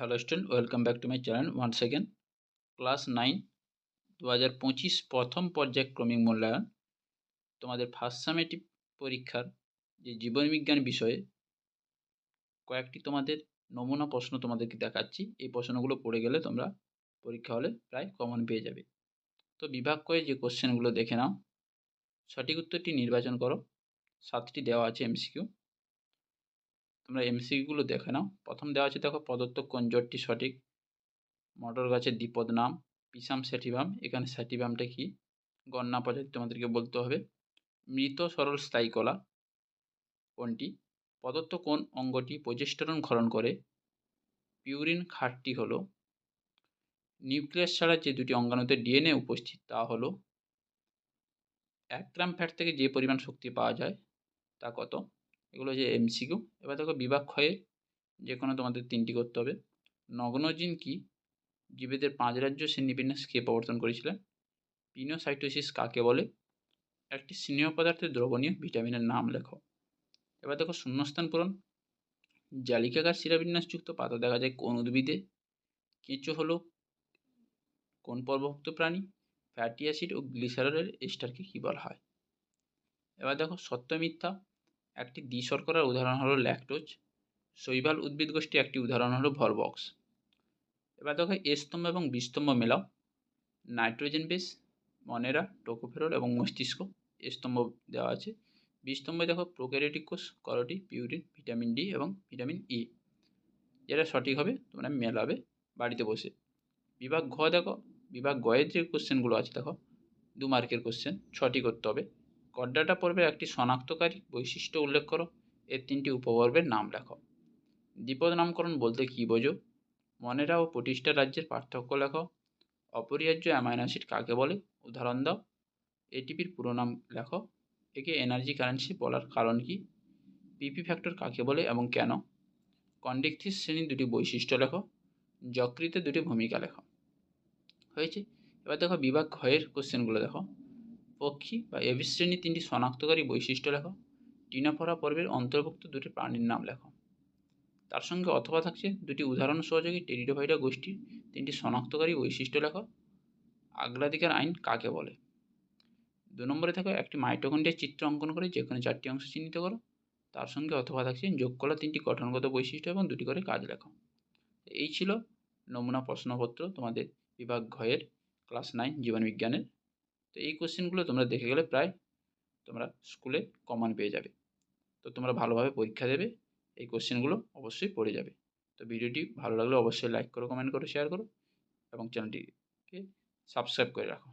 Hello student welcome back to my channel one second class nine দু হাজার পঁচিশ প্রথম পর্যায়ক্রমিক মূল্যায়ন। তোমাদের ফার্স্ট সামেটিভ পরীক্ষার যে জীবনবিজ্ঞান বিষয়ে কয়েকটি তোমাদের নমুনা প্রশ্ন তোমাদেরকে দেখাচ্ছি। এই প্রশ্নগুলো পড়ে গেলে তোমরা পরীক্ষা হলে প্রায় কমন পেয়ে যাবে। তো বিভাগ করে যে কোশ্চেনগুলো দেখে নাও। সঠিক উত্তরটি নির্বাচন করো। সাতটি দেওয়া আছে এমসিকিউ তোমরা এমসিকিউগুলো দেখে নাও। প্রথম দেওয়া আছে, দেখো, প্রদত্ত কোন জোটটি সঠিক? মটর গাছের দ্বিপদ নাম, পিসাম স্যাটিভাম। এখানে স্যাটিভামটা কি? গণনা পদ্ধতি তোমাদেরকে বলতে হবে। মৃত সরল স্থায়ী কলা কোনটি? প্রদত্ত কোন অঙ্গটি প্রজেস্টেরন ক্ষরণ করে? পিউরিন খাটটি হলো। নিউক্লিয়াস ছাড়া যে দুটি অঙ্গাণুতে ডিএনএ উপস্থিত, তা হলো এক গ্রাম ফ্যাট থেকে যে পরিমাণ শক্তি পাওয়া যায়, তা কত? এগুলো যে এমসিকিউ এবার দেখো বিভাগ ক্ষয়ে যে কোনো তোমাদের তিনটি করতে হবে। নগ্নজিন কি? জীবেদের পাঁচ রাজ্য শ্রেণীবিন্যাস কে প্রবর্তন করেছিলেন? পিনোসাইটোসিস কাকে বলে? একটি স্নেহ পদার্থের দ্রবণীয় ভিটামিনের নাম লেখো। এবার দেখো শূন্যস্থান পূরণ। জালিকাকার শিরাবিন্যাসযুক্ত পাতা দেখা যায় কোন উদ্ভিদে? কেঁচো হলো কোন পর্বভুক্ত প্রাণী? ফ্যাটি অ্যাসিড ও গ্লিসারলের এস্টারকে কী বলা হয়? এবার দেখো সত্য মিথ্যা। একটি দ্বিশর্করার উদাহরণ হলো ল্যাকটোজ শৈবাল উদ্ভিদ গোষ্ঠী একটি উদাহরণ হলো ভরবক্স এবার দেখো স্তম্ভ এবং বিস্তম্ভ মেলাও। নাইট্রোজেন বেস মনেরা টোকোফেরল এবং মস্তিষ্ক স্তম্ভ দেওয়া আছে। বিস্তম্ভে দেখো প্রোক্যারিওটিক কোষ করটি পিউরিন ভিটামিন ডি এবং ভিটামিন ই যেটা সঠিক হবে, তোমরা মেলাবে বাড়িতে বসে। বিভাগ ঘ দেখো, বিভাগ গয়ের যে কোশ্চেনগুলো আছে দেখো, দু মার্কের কোশ্চেন ছটি করতে হবে। কড্ডাটা পর্বের একটি শনাক্তকারী। বৈশিষ্ট্য উল্লেখ করো। এর তিনটি উপপর্বের নাম লেখো। দ্বিপদ নামকরণ বলতে কী বোঝো? মনেরা ও প্রতিষ্ঠা রাজ্যের পার্থক্য লেখো। অপরিহার্য অ্যামাইনো অ্যাসিড কাকে বলে? উদাহরণ দাও। এটিপির পুরো নাম লেখো। একে এনার্জি কারেন্সি বলার কারণ কি? পিপি ফ্যাক্টর কাকে বলে এবং কেন? কন্ডিকথিস শ্রেণির দুটি বৈশিষ্ট্য লেখো। যকৃতে দুটি ভূমিকা লেখো। হয়েছে? এবার দেখো বিভাগ ক্ষয়ের কোশ্চেনগুলো দেখো। পক্ষী বা এভি শ্রেণির তিনটি শনাক্তকারী বৈশিষ্ট্য লেখো। টিনাফরা পর্বের অন্তর্ভুক্ত দুটি প্রাণীর নাম লেখো। তার সঙ্গে অথবা থাকছে দুটি উদাহরণ সহযোগী টেরিডোভাইডা গোষ্ঠীর তিনটি শনাক্তকারী বৈশিষ্ট্য লেখো। আগ্রাধিকার আইন কাকে বলে? দু নম্বরে থাকো একটি মাইটোকন্ড্রিয়ার চিত্র অঙ্কন করে যে কোনো চারটি অংশ চিহ্নিত করো। তার সঙ্গে অথবা থাকছে যোগ করা তিনটি গঠনগত বৈশিষ্ট্য এবং দুটি করে কাজ লেখো। এই ছিল নমুনা প্রশ্নপত্র তোমাদের বিভাগ ঘয়ের, ক্লাস নাইন জীবনবিজ্ঞানের। তো এই কোশ্চেনগুলো তোমরা দেখে গেলে প্রায় তোমরা স্কুলে কমন পেয়ে যাবে। তো তোমরা ভালোভাবে পরীক্ষা দেবে, এই কোশ্চেনগুলো অবশ্যই পড়ে যাবে। তো ভিডিওটি ভালো লাগলে অবশ্যই লাইক করো কমেন্ট করো শেয়ার করো এবং চ্যানেলটিকে সাবস্ক্রাইব করে রাখো।